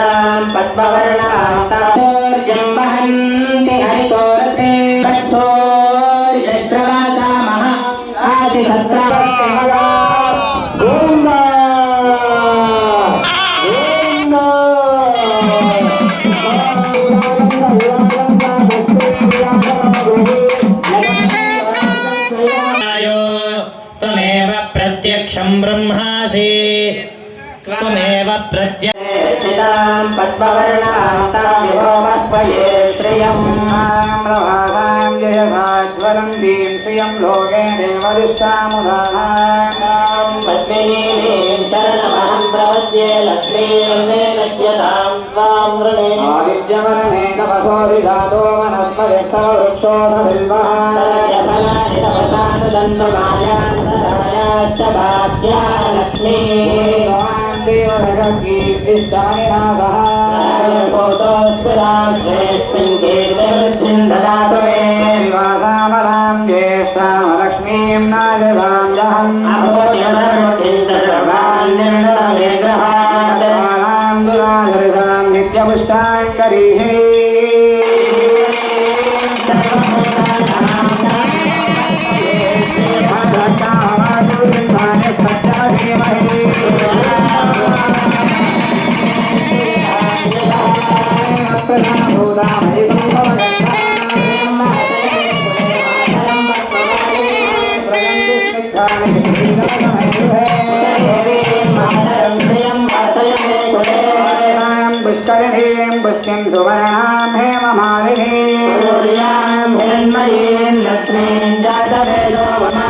स्थितां पद्मवर्णां तार्जं वहन्ति हरितोरते तत्सोर्यश्रवासामः आदिभद्रा स्थितां पद्मवर्णां तामिवोमर्पये श्रियम् प्रभातां जयसाज्वलन्तीं श्रियं लोके देवदिष्टामुदानां पद्मिनीं शरणमहं प्रपद्ये लक्ष्मीर्वेदस्यतां त्वां वृणे आदित्यवर्णे तपसो विधातो वनस्पतिस्तव वृक्षोधबिल्वः फलानि तपसानुदन्तमायाश्च भाग्या लक्ष्मी देवनगति सिद्धानिनागः राजस्मिन् कीर्तिवृद्धिं ददातु मे विवासामलां ज्येष्ठामलक्ष्मीं नागदां अभोजनरुद्धिं च सर्वान् निर्णतमे ग्रहात् मालां दुराधरितां नित्यपुष्टां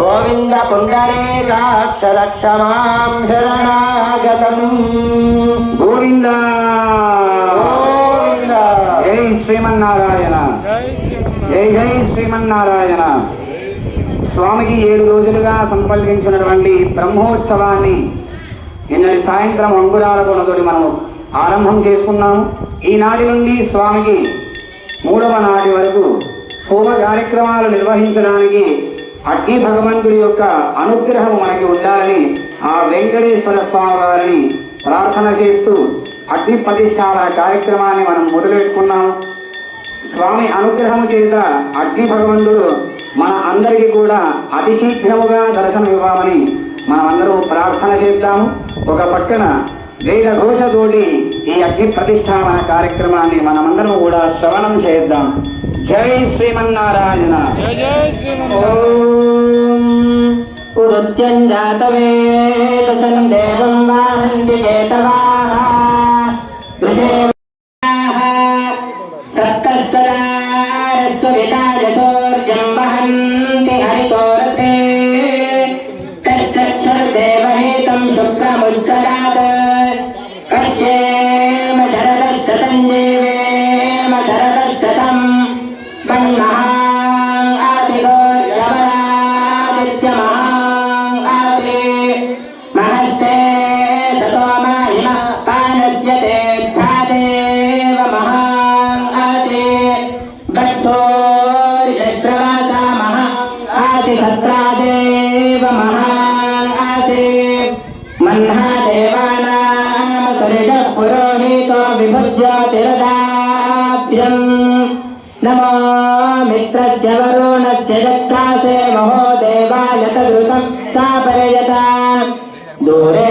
గోవింద పుండరీకాక్ష రక్ష గోవింద! జై శ్రీమన్నారాయణ. జై జై శ్రీమన్నారాయణ. స్వామికి ఏడు రోజులుగా సంపల్గించినటువంటి బ్రహ్మోత్సవాన్ని నిన్నటి సాయంత్రం అంగురాల కొనతోటి మనము ఆరంభం చేసుకున్నాము ఈనాటి నుండి స్వామికి మూడవ నాటి వరకు హోమ కార్యక్రమాలు నిర్వహించడానికి అగ్ని భగవంతుడి యొక్క అనుగ్రహం మనకి ఉండాలని ఆ వెంకటేశ్వర స్వామి వారిని ప్రార్థన చేస్తూ అగ్ని ప్రతిష్టాపన కార్యక్రమాన్ని మనం మొదలెట్టుకున్నాం స్వామి అనుగ్రహం చేత అగ్ని భగవంతుడు మన అందరికీ కూడా అతి శీఘ్రముగా దర్శనం ఇవ్వాలని మనమందరూ ప్రార్థన చేద్దాము. ఒక పక్కన వేద ఘోషతోటి ఈ అగ్ని ప్రతిష్టాపన కార్యక్రమాన్ని మనమందరం కూడా శ్రవణం చేద్దాం. జై శ్రీమన్నారాయణ. ఉదృత్యం జాతవేదసనం దేవం వాహంతి చేతవాహ. आदिभद्रादेव महान् आदि मह्नादेवानां सुरिषः पुरोहितो विभुज्योतिरदाभ्यम् नमो मित्रस्य वरुणस्य दत्तासे महो देवाय तदृतं स्थापयता। दूरे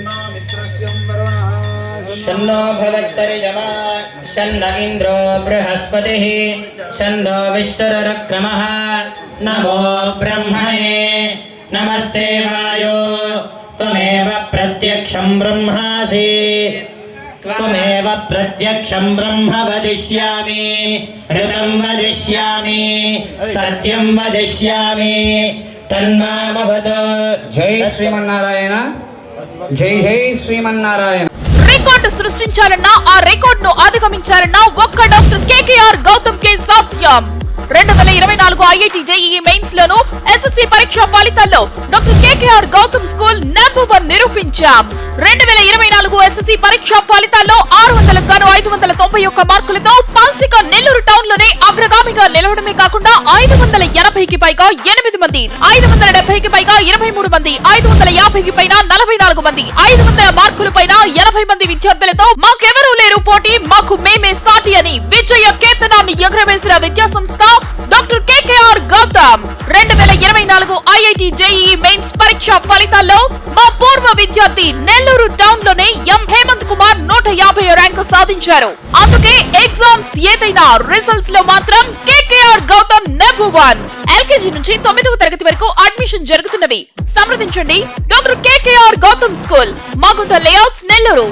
शन्नो मित्रस्यं शन्नो भुवत्तरिजवा शन्न इन्द्रो बृहस्पतिः शन्नो विष्णुरक्रमः नमो ब्रह्मणे नमस्ते वायो त्वमेव प्रत्यक्षं ब्रह्मासि। त्वमेव प्रत्यक्षं ब्रह्म वदिष्यामि ऋतं वदिष्यामि सत्यं वदिष्यामि। तन्मा भवतु जय श्रीमन्नारायण। జై జై శ్రీమన్నారాయణ. రికార్డు సృష్టించాలన్నా ఆ రికార్డ్ను అధిగమించాలన్నా ఒక్క డాక్టర్ కేకేఆర్ గౌతమ్ కే సాధ్యం రెండు వేల ఇరవై నాలుగు ఐఐటి జేఈఈ మెయిన్స్ లోను ఎస్ఎస్సి పరీక్ష ఫలితాల్లో doctor KKR Gautam school number one నిరూపించాం. రెండు వేల ఇరవై నాలుగు ఎస్ఎస్సి పరీక్ష ఫలితాల్లో ఆరు వందలకు గాను ఐదు వందల తొంభై ఒక్క మార్కులతో పాల్సిక నెల్లూరు టౌన్లోనే అగ్రగామిగా నిలవడమే కాకుండా ఐదు వందల ఎనభైకి పైగా ఎనిమిది మంది ఐదు వందల డెబ్బైకి పైగా ఇరవై మూడు మంది ఐదు వందల యాభైకి పైన నలభై నాలుగు మంది ఐదు వందల మార్కుల పైన ఎనభై మంది విద్యార్థులతో మాకెవరూ లేరు పోటీ మాకు మేమే సాటి అని విజయ కేతనాన్ని ఎగురవేసిన విద్యా సంస్థ డాక్టర్ కేకేఆర్ గౌతమ్. రెండు వేల ఇరవై నాలుగు ఐఐటి జేఈ మెయిన్స్ పరీక్ష ఫలితాల్లో మా పూర్వ విద్యార్థి నెల్లూరు టౌన్లోనే ఎం నూట యాభై ర్యాంకు సాధించారు. అందుకే ఎగ్జామ్స్ ఏదైనా రిజల్ట్స్లో మాత్రం KKR Gautam number one LKG నుంచి తొమ్మిదవ తరగతి వరకు అడ్మిషన్ జరుగుతున్నవి సంప్రదించండి. Doctor KKR Gautam school Magunta layouts Nellore.